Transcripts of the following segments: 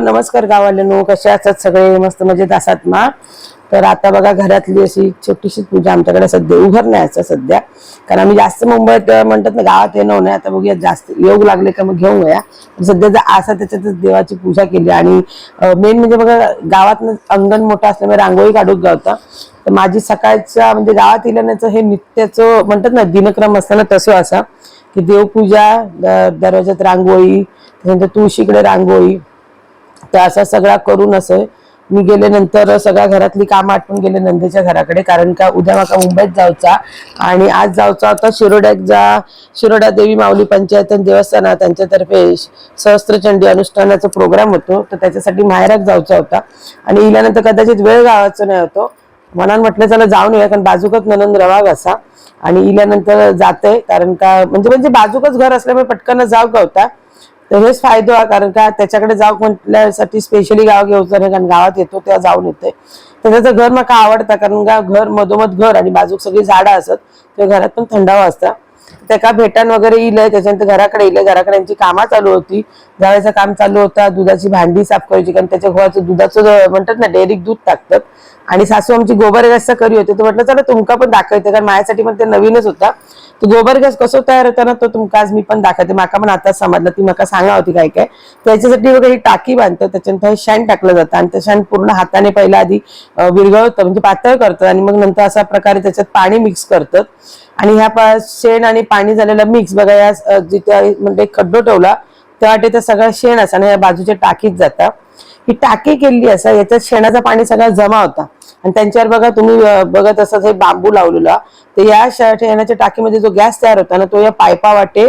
नमस्कार गावाल्यानो कसे असतात सगळे? मस्त मजेत असतात मा तर आता बघा घरातली अशी छोटीशी पूजा आमच्याकडे सध्या उभारण्याचा सध्या. कारण आम्ही जास्त मुंबईत म्हणतात ना गावात येणं नाही आता बघूया जास्त योग लागले का मग घेऊया. सध्या जर असा त्याच्यातच देवाची पूजा केली. आणि मेन म्हणजे बघा गावात अंगण मोठं असल्यामुळे रांगोळी काढून गावता. तर माझी सकाळच्या म्हणजे गावात येण्याचं हे नित्याचं म्हणतात ना दिनक्रम असताना तसं असा की देवपूजा द- दरवाजात रांगोळी त्यानंतर तुळशीकडे रांगोळी तर असा सगळा करून असं मी गेल्यानंतर सगळ्या घरातली कामं आटपून गेले नंदेच्या घराकडे कारण का उद्या माका मुंबईत जाऊचा आणि आज जाऊचा होता शिरोड्यात जा शिरोडा देवी माऊली पंचायत आणि त्यांच्यातर्फे सहस्त्रचंडी अनुष्ठानाचा प्रोग्राम होतो. तर त्याच्यासाठी माहेरात जाऊचा होता. आणि इल्यानंतर कदाचित वेळ गावाचा नाही होतो. मनान म्हटलं चला जाऊन येऊया कारण बाजूकच ननंद रवाग असा. आणि इल्यानंतर जाते कारण का म्हणजे म्हणजे बाजूकच घर असल्यामुळे पटकन जाऊ का होता. तर हेच फायदो आहे कारण का त्याच्याकडे जाऊ म्हटल्यासाठी स्पेशली गाव घेऊचं नाही कारण गावात येतो तेव्हा जाऊन येते तर त्याचं घर मला आवडतं? कारण का घर मधोमध घर आणि बाजूक सगळी झाडं असत ते घरात पण थंडावा असतं. त्याका भेटण वगैरे इलंय त्याच्यानंतर घराकडे इलंय घराकडे यांची कामं चालू होती. जावायचं काम चालू होता दुधाची भांडी साफ करायची कारण त्याच्या घोळाचं दुधाचं म्हणतात ना डेअरीक दूध टाकतात. आणि सासू आमची गोबर गॅस करी होती. तर म्हटलं चला तुमका पण दाखवते कारण माझ्यासाठी पण ते नवीनच होता. तो गोबर गॅस कसं तयार होता ना तो तुमका आज मी पण दाखवते. माका पण आता समजलं ती माका सांगा होती काय काय. त्याच्यासाठी वगैरे ही टाकी बांधतात त्याच्यानंतर हे शेण टाकलं जातं. आणि ते शेण पूर्ण हाताने पहिला आधी अं, विरघळतं म्हणजे पातळ करतात. आणि मग नंतर अशा प्रकारे त्याच्यात पाणी मिक्स करतात. आणि ह्या शेण आणि पाणी झालेला मिक्स बघा या जिथे म्हणजे खड्डो ठेवला तेव्हा तर सगळं शेण असा आणि या बाजूच्या टाकीत जाता. ही टाकी केली असा याच्यात शेणाचा पाणी सगळं जमा होता. आणि त्यांच्यावर बघा तुम्ही बघत असत हे बांबू लावलेला. तर या शेणाच्या टाकीमध्ये जो गॅस तयार होता ना तो या पायपा वाटे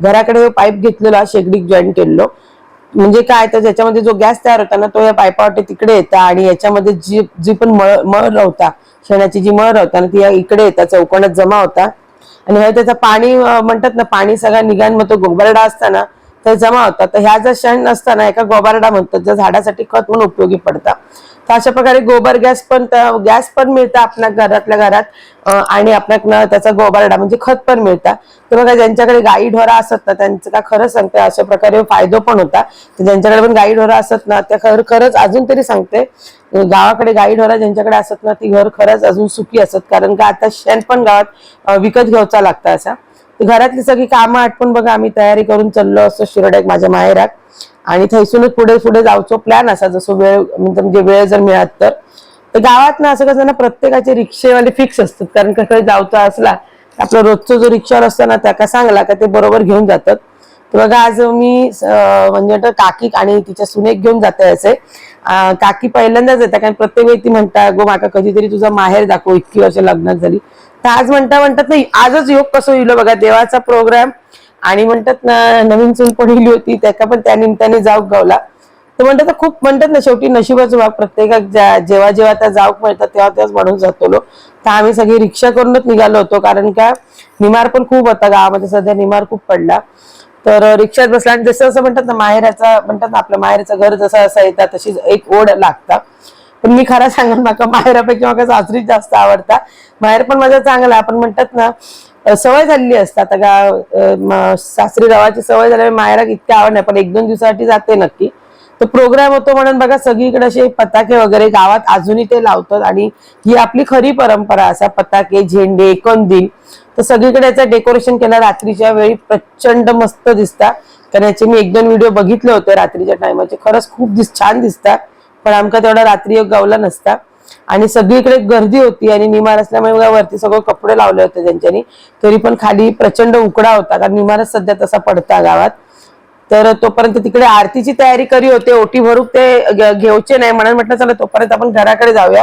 घराकडे पाईप घेतलेला शेगडीक जॉईन केलेलो. म्हणजे काय तर ज्याच्यामध्ये जो गॅस तयार होता ना तो या पायपावाटे तिकडे येता आणि याच्यामध्ये जी जी पण मळ मळ रवता शेणाची जी मळ रवता ना ती या इकडे येतात चौकोनात जमा होता. आणि हे त्याचं पाणी म्हणतात ना पाणी सगळ्या निघान मग तो गोबरडा असताना तर जमा होता. तर ह्या जर शेण नसताना एका गोबरडा म्हणतात ज्या झाडासाठी खत म्हणून उपयोगी पडतात तर अशा प्रकारे गोबर गॅस पण गॅस पण मिळतं आपल्या घरातल्या घरात. आणि आपल्या त्याचा गोबरडा म्हणजे खत पण मिळतं. तर बघा ज्यांच्याकडे गाई ढोरा असत ना त्यांचं का खरंच सांगते अशा प्रकारे फायदो पण होता. तर ज्यांच्याकडे पण गाई ढोरा असत ना त्या खर खरंच अजून तरी सांगते गावाकडे गाई ढोरा ज्यांच्याकडे असत ना ती घर खरंच अजून सुखी असत. कारण का आता शेण पण गावात विकत घ्यायचा लागतं असा. घरातली सगळी कामं आटपून बघा आम्ही तयारी करून चाललो असतो शिरोड्यात माझ्या माहेरात. आणि थैसूनच पुढे पुढे जाऊचो प्लॅन असा जसं वेळ म्हणजे वेळ जर मिळात तर. तर गावात ना असं कसं ना प्रत्येकाचे रिक्षेवाले फिक्स असतात. कारण कसं काही जाऊचा असला आपला रोजचा जो रिक्षावर असतो ना त्याका सांगला का ते बरोबर घेऊन जातात. तर बघा आज मी म्हणजे काकी आणि तिच्या सुनेक घेऊन जाते असे. काकी पहिल्यांदाच येतात कारण प्रत्येक वेळी ती म्हणता गो माका कधीतरी तुझा माहेर दाखव. इतकी वर्ष लग्नात झाली. तर आज म्हणता म्हणतात नाही आजच योग कसं होईल हो बघा देवाचा प्रोग्राम आणि म्हणतात ना नवीन चूल पडली होती त्याका पण त्या निमित्ताने जाऊ गावला. तर म्हणतात खूप म्हणतात ना शेवटी नशिबाच भाग प्रत्येक जेव्हा जेव्हा त्या जाऊक मिळतात तेव्हा तेव्हाच म्हणून जातो लो. तर आम्ही सगळी रिक्षा करूनच निघालो होतो कारण का निमार पण खूप होता गावामध्ये. सध्या निमार खूप पडला. तर रिक्षात बसला आणि जसं असं म्हणतात ना माहेराचा म्हणतात ना आपलं माहेरचं घर जसं असं येतात तशी एक ओढ लागता. पण मी खरं सांगेन माका माहेरापैकी मला सासरीच जास्त आवडता. माहेर पण माझा चांगला आपण म्हणतात ना सवय झालेली असतात आता का सासरी गावाची सवय झाल्यामुळे माहेरात इतकी आवड नाही पण एक दोन दिवसासाठी जाते नक्की. तर प्रोग्राम होतो म्हणून बघा सगळीकडे असे पताके वगैरे गावात अजूनही ते लावतात आणि ही आपली खरी परंपरा असा पताके झेंडे कंदील. तर सगळीकडे याचं डेकोरेशन केलं रात्रीच्या वेळी प्रचंड मस्त दिसतात. कारण याचे मी एक दोन व्हिडिओ बघितले होते रात्रीच्या टायमाचे खरंच खूप दिस छान दिसतात. पण आमका तेवढा रात्री योग गावला नसता. आणि सगळीकडे गर्दी होती आणि निमार असल्यामुळे वरती सगळं कपडे लावले होते त्यांच्यानी तरी पण खाली प्रचंड उकडा होता कारण निमारच सध्या तसा पडता गावात. तर तोपर्यंत तिकडे आरतीची तयारी करी होते ओटी भरूक ते घेऊचे नाही. म्हणून म्हटलं चला तोपर्यंत आपण घराकडे जाऊया.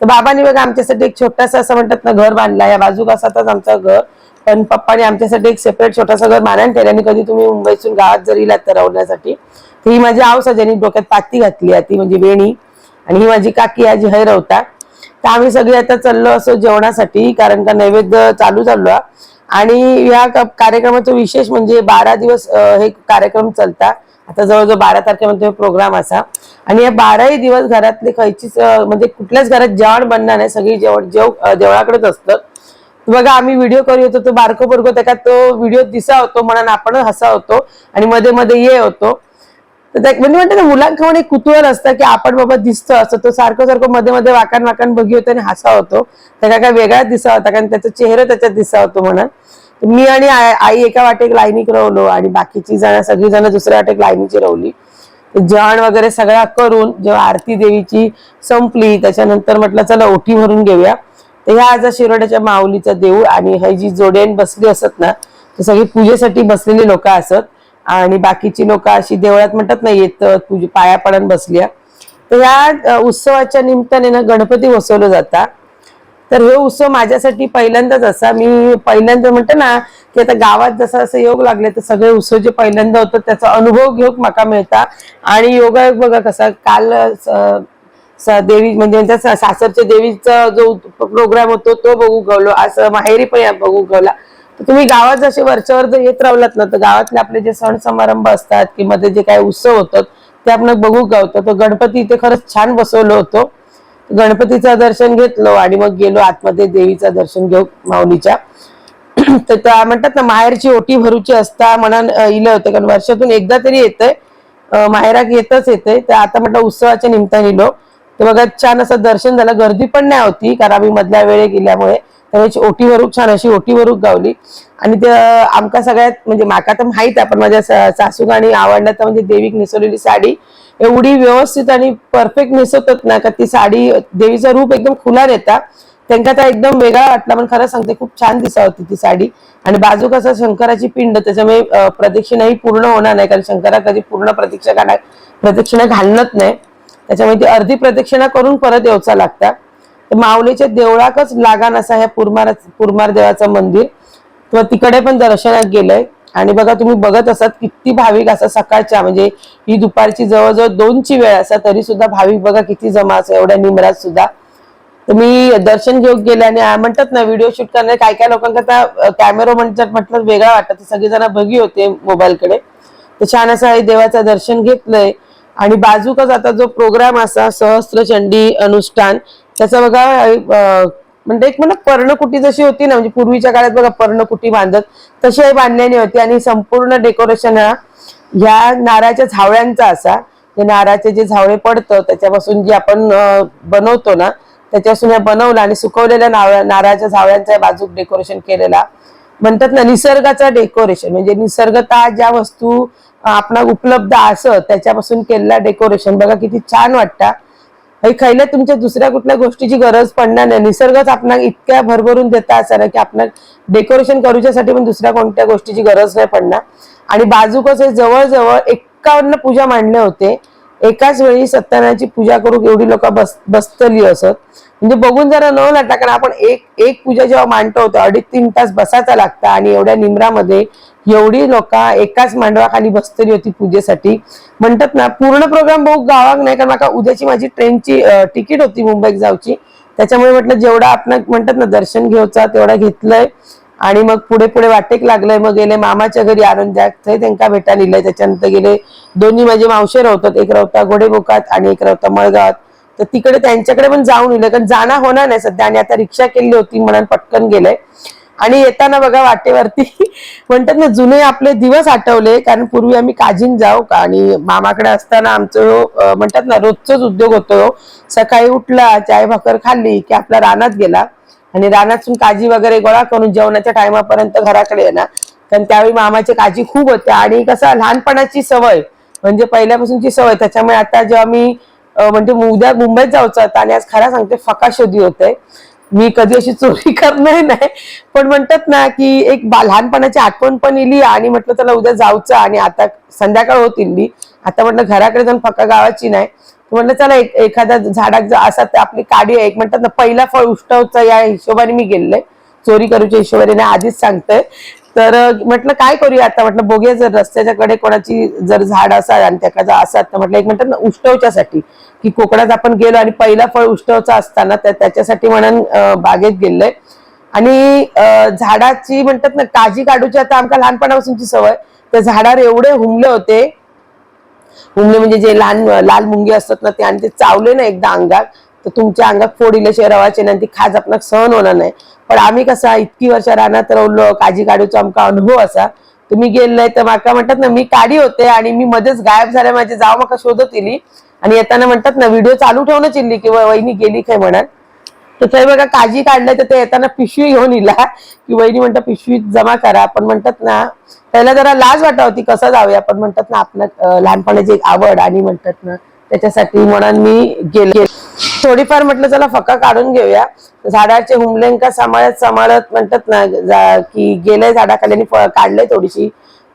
तर बाबांनी बघा आमच्यासाठी एक छोटासा असं म्हणतात ना घर बांधला. या बाजूक असाच आमचं घर. पण पप्पाने आमच्यासाठी एक सेपरेट छोटासा घर बांधायला ठेवलं. आणि कधी तुम्ही मुंबईतून गावात जर इलात तर राहण्यासाठी तर ही माझी आऊस ज्यांनी डोक्यात पाती घातली आहे ती म्हणजे वेणी. आणि ही माझी काकी आजी हैरवता तर आम्ही सगळे आता चाललो असो जेवणासाठी कारण का नैवेद्य चालू चाललो आणि या कार्यक्रमाचं विशेष म्हणजे बारा दिवस हे कार्यक्रम चालता. आता जवळजवळ बारा तारखेमध्ये प्रोग्राम असा. आणि या बाराही दिवस घरातले खयचीच म्हणजे कुठल्याच घरात जेवण बनणार नाही. सगळी जेवण जेव जेवणाकडेच देवळाकडेच असतं. बघा आम्ही व्हिडिओ करू होतो तो बारको बरको त्याच्यात तो व्हिडिओ दिसा होतो म्हणून आपण हसा होतो. आणि मध्ये मध्ये ये होतो. तर त्या- म्हणजे म्हणते ना मुलांकडे एक कुतूहल असतं की आपण बाबा दिसतो असं. तो सारखं सारखं मध्ये मध्ये वाकण वाकण बघी होतो आणि हसा होतो. त्याला काय वेगळाच दिसा होता कारण त्याचा चेहरा त्याच्यात दिसा होतो म्हणून. मी आणि आई एका वाटेक लाईनीक रवलो आणि बाकीची जण सगळी जण दुसऱ्या वाटेक लाईनीची रवली जेवण वगैरे सगळा करून जेव्हा आरती देवीची संपली त्याच्यानंतर म्हटलं चला ओटी भरून घेऊया. तर ह्या आज शिरोड्याच्या माऊलीचं देऊळ आणि हे जी जोड्यान बसली असत ना ते सगळी पूजेसाठी बसलेली लोक असत. आणि बाकीची लोक अशी देवळात म्हणतात ना येत पूजे पाया पडून बसल्या. तर ह्या उत्सवाच्या निमित्ताने ना गणपती बसवलं जाता. तर हे उत्सव माझ्यासाठी पहिल्यांदाच असा. मी पहिल्यांदा म्हणते ना की आता गावात जसं असं योग लागले तर सगळे उत्सव जे पहिल्यांदा होतं त्याचा अनुभव घेऊन माका मिळता. आणि योगायोग बघा कसा काल देवी म्हणजे सासरच्या देवीचा जो प्रोग्राम होतो तो बघू गवलो असं माहेरी पण या बघू गवला तुम्ही गावात जसे वरच्यावर जर येत रावलात ना तर गावातले आपले जे सण समारंभ असतात की मध्ये जे काही उत्सव होतात ते आपण बघू गावतो तो गणपती इथे खरंच छान बसवलो होतो. गणपतीचं दर्शन घेतलो आणि मग गेलो आतमध्ये देवीचं दर्शन घेऊ माऊलीच्या. तर त्या म्हणतात ना माहेरची ओटी भरूची असता म्हणून इलं होतं. कारण वर्षातून एकदा तरी येतंय. माहेराक येतच येते तर आता म्हटलं उत्सवाच्या निमित्ताने इलो तर बघा छान असं दर्शन झालं. गर्दी पण नाही होती कारण आम्ही मधल्या वेळे गेल्यामुळे. तर ओटी भरूक छान अशी ओटी गावली. आणि ते आमका सगळ्यात म्हणजे माका तर माहीत आहे पण माझ्या सा- सासूक आणि तर म्हणजे देवीक नेसवलेली साडी एवढी व्यवस्थित आणि परफेक्ट नेसवतात ना का ती साडी देवीचं रूप एकदम खुला येतात त्यांना त्या एकदम वेगळा वाटला पण खरं सांगते खूप छान दिसा होती ती साडी. आणि बाजू कसं शंकराची पिंड त्याच्यामुळे प्रदक्षिणाही पूर्ण होणार नाही कारण शंकरा कधी पूर्ण प्रतीक्षा प्रदक्षिणा घालणत नाही. त्याच्यामुळे ती अर्धी प्रदक्षिणा करून परत यावचा लागता. माऊलीच्या देवळाकच लागान असा ह्या पुरमार पुरमार देवाचं मंदिर. तर तिकडे पण दर्शनात गेलंय. आणि बघा तुम्ही बघत असत किती भाविक असा सकाळच्या. म्हणजे ही दुपारची जवळजवळ दोनची वेळ असा तरी सुद्धा भाविक बघा किती जमा असं एवढ्या निमरात सुद्धा. तर मी दर्शन घेऊन गेले आणि म्हणतात ना व्हिडिओ शूट करणे काय काय लोकांकरता कॅमेरा म्हणतात म्हटलं वेगळा वाटत. सगळेजण बघी होते मोबाईलकडे. तर छान असं हे देवाचं दर्शन घेतलंय. आणि बाजूकच आता जो प्रोग्राम असा सहस्त्रचंडी अनुष्ठान त्याचा बघा म्हणजे एक म्हणा पर्णकुटी जशी होती ना म्हणजे पूर्वीच्या काळात बघा पर्णकुटी बांधत तशी आई बांधण्याने होती आणि संपूर्ण डेकोरेशन हा ह्या नारळाच्या झावळ्यांचा असा. ते नारळाचे जे झावळे पडतं त्याच्यापासून जे आपण बनवतो ना त्याच्यापासून हे बनवलं आणि सुकवलेल्या नारळ नारळाच्या झावळ्यांचा बाजूक डेकोरेशन केलेला. म्हणतात ना निसर्गाचा डेकोरेशन म्हणजे निसर्गता ज्या वस्तू आपणा उपलब्ध असत त्याच्यापासून केलेला डेकोरेशन बघा किती छान वाटतं. हे तुमच्या दुसऱ्या कुठल्या गोष्टीची गरज पडणार नाही. निसर्गच आपणाक इतक्या भरभरून देता असं की आपणाक डेकोरेशन करूच्यासाठी पण दुसऱ्या कोणत्या गोष्टीची गरज नाही पडणार. आणि बाजूकच हे जवळजवळ एक्कावन्न पूजा मांडले होते. एकाच वेळी सत्यनारायणची पूजा करून एवढी लोक बस बसतली असत. म्हणजे बघून जरा न लाटा कारण आपण एक एक पूजा जेव्हा मांडतो होतो अडीच तीन तास बसायचा लागता आणि एवढ्या निमरामध्ये एवढी लोक एकाच मांडवाखाली बसतली होती पूजेसाठी. म्हणतात ना पूर्ण प्रोग्राम बघू गावाक नाही कारण माका उद्याची माझी ट्रेनची तिकीट होती मुंबईत जाऊची. त्याच्यामुळे म्हटलं जेवढा आपण म्हणतात ना दर्शन घेऊचा तेवढा घेतलंय. आणि मग पुढे पुढे वाटेक लागलंय. मग गेले मामाच्या घरी आणून थंय त्यांना भेटा नेलंय त्याच्यानंतर गेले दोन्ही माझे मावशे राहतात. एक राहता गोडेबोकात आणि एक राहता मळगावात. तर तिकडे त्यांच्याकडे पण जाऊन येलं कारण जाणं होणार नाही सध्या. आणि आता रिक्षा केली होती म्हणून पटकन गेलंय. आणि येताना बघा वाटेवरती म्हणतात ना जुने आपले दिवस आठवले. कारण पूर्वी आम्ही काजीन जाऊ का? आणि मामाकडे असताना आमचं म्हणतात ना रोजचाच उद्योग होतो. सकाळी उठला चाय भाकर खाल्ली की आपला रानात गेला. आणि रानातून काजी वगैरे गोळा करून जेवणाच्या टायमापर्यंत घराकडे येणार कारण त्यावेळी मामाची काजी खूप होते. आणि कसं लहानपणाची सवय. म्हणजे पहिल्यापासूनची सवय. त्याच्यामुळे आता जेव्हा मी म्हणजे उद्या मुंबईत जाऊचं होतं आणि आज खरा सांगते फका शोधी होते. मी कधी अशी चोरी करणार नाही. पण म्हणतात ना की एक बा- लहानपणाची आठवण पण इली आणि म्हटलं त्याला उद्या जाऊचं. आणि आता संध्याकाळ होतील मी आता म्हटलं घराकडे जाऊन फका गावाची नाही. म्हणलं चला एक एखाद्या झाडाक जर असा तर आपली काडी आहे. एक म्हणतात ना पहिला फळ उष्टवचा या हिशोबाने मी गेले चोरी करूच्या हिशोबाने आधीच सांगतोय तर म्हटलं काय करूया आता? म्हटलं बघूया जर रस्त्याच्या कडे कोणाची जर झाड असाल आणि त्याचा जर असतात तर म्हटलं एक म्हणतात ना उष्टवच्यासाठी. की कोकणात आपण गेलो आणि पहिला फळ उष्टवचा असताना त्या त्याच्यासाठी म्हणून बागेत गेलोय आणि झाडाची म्हणतात ना काजी काढूची आता आमका लहानपणापासूनची सवय. त्या झाडावर एवढे हुमले होते मुंगले म्हणजे जे लहान लाल मुंगे असतात ना ते आणि ते चावले ना एकदा अंगात तर तुमच्या अंगात फोड इल्याशिवाय रवाचे आणि ती खाज आपणाक सहन होणार नाही. पण आम्ही कसा इतकी वर्ष राहणार तर काजी काढूचा आमका अनुभव असा तुम्ही गेले तर माका म्हणतात ना मी काढी होते आणि मी मध्येच गायब झाले माझे जाव माका शोधत इली. आणि येताना म्हणतात ना व्हिडिओ चालू ठेवणं चिल्ली किंवा वहिनी गेली काय म्हणत. तर ते बघा काजी काढलंय तर ते येताना पिशवी घेऊन इला. की वहिनी म्हणतात पिशवी जमा करा. पण म्हणतात ना त्याला जरा लाज वाटा होती कसं जाऊया? पण म्हणतात ना आपल्या लहानपणाची एक आवड आणि म्हणतात ना त्याच्यासाठी म्हणून मी गेले. थोडीफार म्हटलं चला फका काढून घेऊया. झाडाचे हुमलेंका सांभाळत सांभाळत म्हणतात ना की गेले झाडाखाली आणि काढलंय काढले थोडीशी.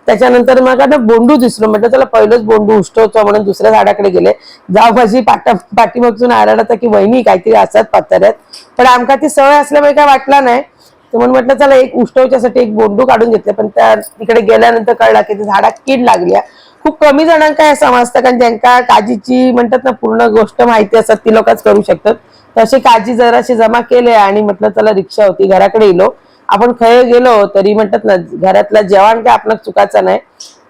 त्याच्यानंतर मग आता बोंडू दिसलो म्हटलं त्याला पहिलंच बोंडू उष्टवतो म्हणून दुसऱ्या झाडाकडे गेले. जाव पाटा पाठीमागून आला तर की वहिनी काहीतरी असतात पाताऱ्यात पण आमका ती सवय असल्यामुळे काय वाटला नाही. तर म्हणून म्हटलं चला एक उष्टवच्यासाठी एक बोंडू काढून घेतले. पण त्या तिकडे गेल्यानंतर कळला की झाडा झाडात कीड लागली आहे. खूप कमी जणांका हे समजतं कारण ज्यांका काजीची म्हणतात ना पूर्ण गोष्ट माहिती असतात ती लोकच करू शकतात. तशी काजी जराशी जमा केले आणि म्हटलं चला रिक्षा होती घराकडे येलो आपण खय गेलो तरी म्हणतात ना घरातला जेवण काय आपलं चुकाचं नाही.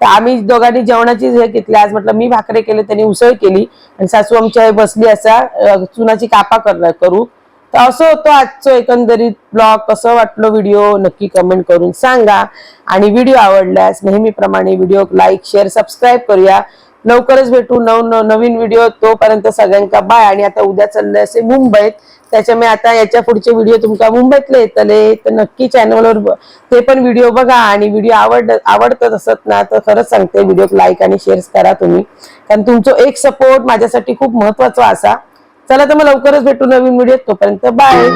तर आम्ही दोघांनी जेवणाची हे घेतली. आज म्हटलं मी भाकरे केले त्यांनी उसळ केली आणि सासू आमच्या बसली असा चुनाची कापा कर करू. तर असं होतं आजचं एकंदरीत ब्लॉग. कसं वाटलं व्हिडिओ? नक्की कमेंट करून सांगा. आणि व्हिडिओ आवडल्यास नेहमीप्रमाणे व्हिडिओ लाईक शेअर सबस्क्राईब करूया. लवकरच भेटू नव नवीन व्हिडिओ तोपर्यंत सगळ्यांका बाय आणि आता उद्या चालले असे मुंबईत त्याच्यामुळे आता याच्या पुढचे व्हिडिओ तुमका मुंबईतले येतले. तर नक्की चॅनलवर ते पण व्हिडिओ बघा. आणि व्हिडिओ आवड आवडतच असत ना तर खरंच सांगते व्हिडिओ लाईक आणि शेअर करा तुम्ही. कारण तुमचं एक सपोर्ट माझ्यासाठी खूप महत्त्वाचा असा. चला तर मग लवकरच भेटू नवीन व्हिडिओ तोपर्यंत बाय